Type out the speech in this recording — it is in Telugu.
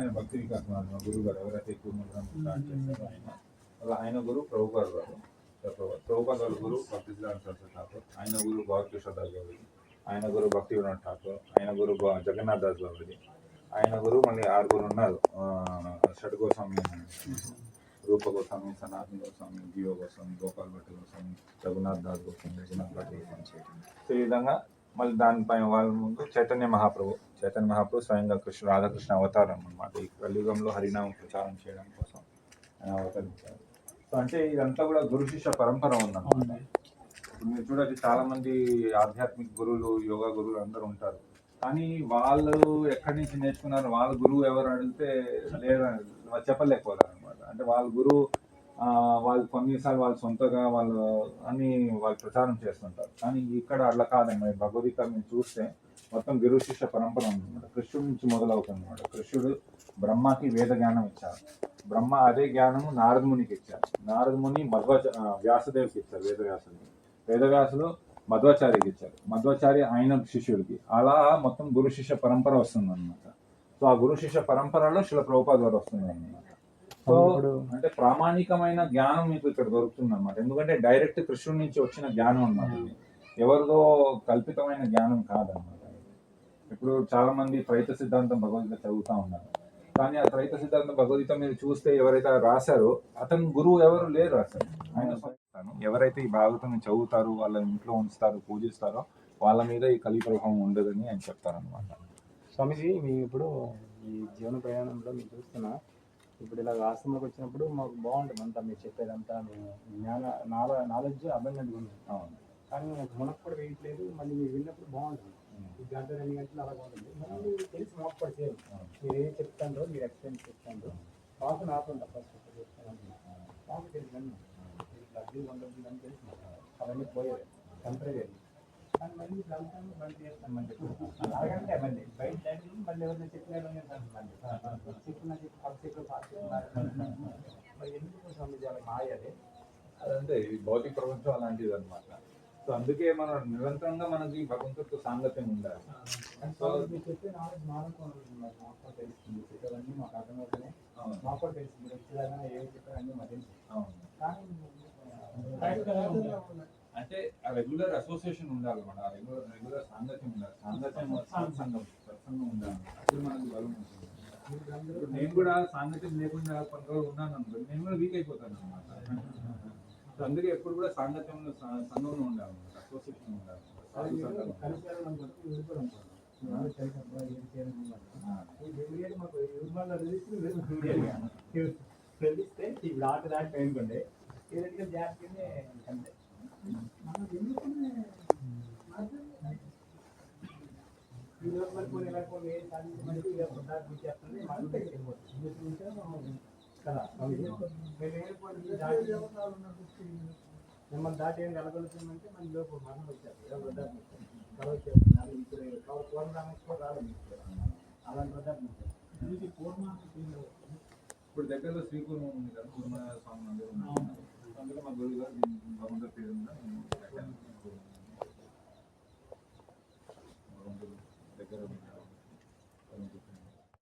ఆయన భక్తి వికాస్ మహాత్మ గురువు గారు ఎవరైతే ఎక్కువ స్టార్ట్ చేశారో ఆయన. అలా ఆయన గురువు ప్రభుపాద్ గారు. ప్రభుపాద్ గారు గురువు భక్తి సరస్వతి ఠాకూర్. ఆయన గురువు గౌరకిషోర్ దాస్ ఆయన గురువు భక్తి వినోద్ ఠాకూర్. ఆయన గురువు జగన్నాథ్ దాస్ గారు. ఆయన గురువు మళ్ళీ ఆరుగురు ఉన్నారు. ఆ, షడ్గోస్వామి రూప గోస్వామి సనాతన గోస్వామి జియో గోస్వామి గోపాల్ భట్ గోస్వామి రఘునాథ్ దాస్ గోస్వామి రఘునాథ్ భట్ గోస్వామి సో ఈ విధంగా మళ్ళీ దానిపై వాళ్ళ ముందు చైతన్య మహాప్రభు. చైతన్య మహాప్రభు స్వయంగా కృష్ణ రాధాకృష్ణ అవతారం అన్నమాట. ఈ కలియుగంలో హరినామ ప్రచారం చేయడం కోసం ఆయన అవతరించారు. సో అంటే ఇదంతా కూడా గురు శిష్య పరంపర ఉందన్నమాట. ఇప్పుడు మీరు చూడొచ్చు చాలా మంది ఆధ్యాత్మిక గురువులు యోగా గురువులు అందరూ ఉంటారు. కానీ వాళ్ళు ఎక్కడి నుంచి నేర్చుకున్నారు? వాళ్ళ గురువు ఎవరు అడిగితే లేదా చెప్పలేకపోతారు అనమాట అంటే వాళ్ళ గురువు వాళ్ళు కొన్నిసార్లు వాళ్ళు సొంతగా వాళ్ళు అని వాళ్ళు ప్రచారం చేస్తుంటారు. కానీ ఇక్కడ అట్లా కాదమ్మా ఈ భగవద్గీత మీరు చూస్తే మొత్తం గురు శిష్య పరంపర ఉందన్నమాట. కృష్ణుడి నుంచి మొదలవుతుందన్నమాట. కృష్ణుడు బ్రహ్మకి వేద జ్ఞానం ఇచ్చారు. బ్రహ్మ అదే జ్ఞానము నారద మునికి ఇచ్చారు. నారద ముని మధ్వ వ్యాసదేవికి ఇచ్చారు వేద వ్యాసుడికి వేదవ్యాసులు మధ్వాచార్యకి ఇచ్చారు. మధ్వాచార్య ఆయన శిష్యుడికి. అలా మొత్తం గురు శిష్య పరంపర వస్తుంది అనమాట సో ఆ గురు శిష్య పరంపరలో శిల ప్రభుపాద గారు వస్తుంది అనమాట సో అంటే ప్రామాణికమైన జ్ఞానం మీకు ఇక్కడ దొరుకుతుంది అనమాట ఎందుకంటే డైరెక్ట్ కృష్ణుడి నుంచి వచ్చిన జ్ఞానం అన్నమాట ఇది. ఎవరిదో కల్పితమైన జ్ఞానం కాదన్నమాట ఇది. ఇప్పుడు చాలా మంది త్రైత సిద్ధాంతం భగవద్గీత చదువుతా ఉన్నారు. కానీ ఆ త్రైత సిద్ధాంతం భగవద్గీత మీరు చూస్తే ఎవరైతే రాశారో అతను గురువు ఎవరు లేరు అసలు. ఆయన ఎవరైతే ఈ భాగవతం చదువుతారు వాళ్ళ ఇంట్లో ఉంచుతారు పూజిస్తారో వాళ్ళ మీద ఈ కలి ప్రభావం ఉండదని ఆయన చెప్తారనమాట స్వామిజీ మీ ఇప్పుడు ఈ జీవన ప్రయాణంలో మీరు చూస్తున్నా ఇప్పుడు ఇలా ఆశ్రమంలోకి వచ్చినప్పుడు మాకు బాగుంటుంది. అంతా మీరు చెప్పేదంతా మేము జ్ఞాన నాల నాలెడ్జ్ అబంధంగా ఉంది అవును. కానీ నాకు మునకు కూడా వేయట్లేదు మళ్ళీ మీరు విన్నప్పుడు బాగుంటుంది. ఈ గంట రెండు గంటలు అలాగే ఉంటుంది మళ్ళీ తెలిసి మాకు కూడా చేయాలి మీరు ఏం చెప్తాండ్రో మీరు ఎక్స్ప్లెయిన్ చెప్తాండ్రో మాకు నాకు ఫస్ట్ చెప్తాను మాకు తెలుసు వంద డబ్బులు అని తెలుసు. అవన్నీ పోయేవి టెంపరీ కానీ మళ్ళీ వెళ్తాను బండి చేస్తాను మళ్ళీ అలాగంటే మళ్ళీ బయట మళ్ళీ ఎవరైనా మళ్ళీ చెప్పిన ఎందుకు స్వామిజీ అలా మాయదే? అదంతే ఈ భౌతిక ప్రపంచం అలాంటిది అనమాట సో అందుకే మనం నిరంతరంగా మనకి భగవంతుడితో సాంగత్యం ఉండాలి. సో మీరు చెప్పే నాలెడ్జ్ మాకు మాకు తెలుస్తుంది. చెప్పేవన్నీ మాకు అర్థమవుతున్నాయి. మాకు కూడా తెలుసు మీరు వచ్చేదాకా ఏమి చెప్పారు అన్నీ మాకు తెలుసు. కానీ. అంటే ఆ రెగ్యులర్ అసోసియేషన్ ఉండాలి మన రెగ్యులర్ రెగ్యులర్ సాంగత్యం ఉండాలి. సాంగత్యం సత్సంగం సత్సంగం ఉండాలి అప్పుడు మనకి బలం ఉంటుంది. ఇప్పుడు నేను కూడా సాంగత్యం లేకుండా కొన్ని రోజులు ఉన్నాను అనుకో నేను కూడా వీక్ అయిపోతాను అనమాట సో అందుకే ఎప్పుడు కూడా సాంగత్యంలో సంఘంలో ఉండాలి అసోసియేషన్ ఉండాలి. అది సాధు మీరు సంఘం. కలిసి వెళ్ళడం మిమ్మల్ని దాటి ఏం కలగలుగుతుందంటే మన లోపు మనం ఇప్పుడు. అలాంటి ఇప్పుడు దగ్గరలో శ్రీకూర్మం ఉంది కదా కూర్మ స్వామి. అందులో మా గురువు గారు భగవంతుడి పేరు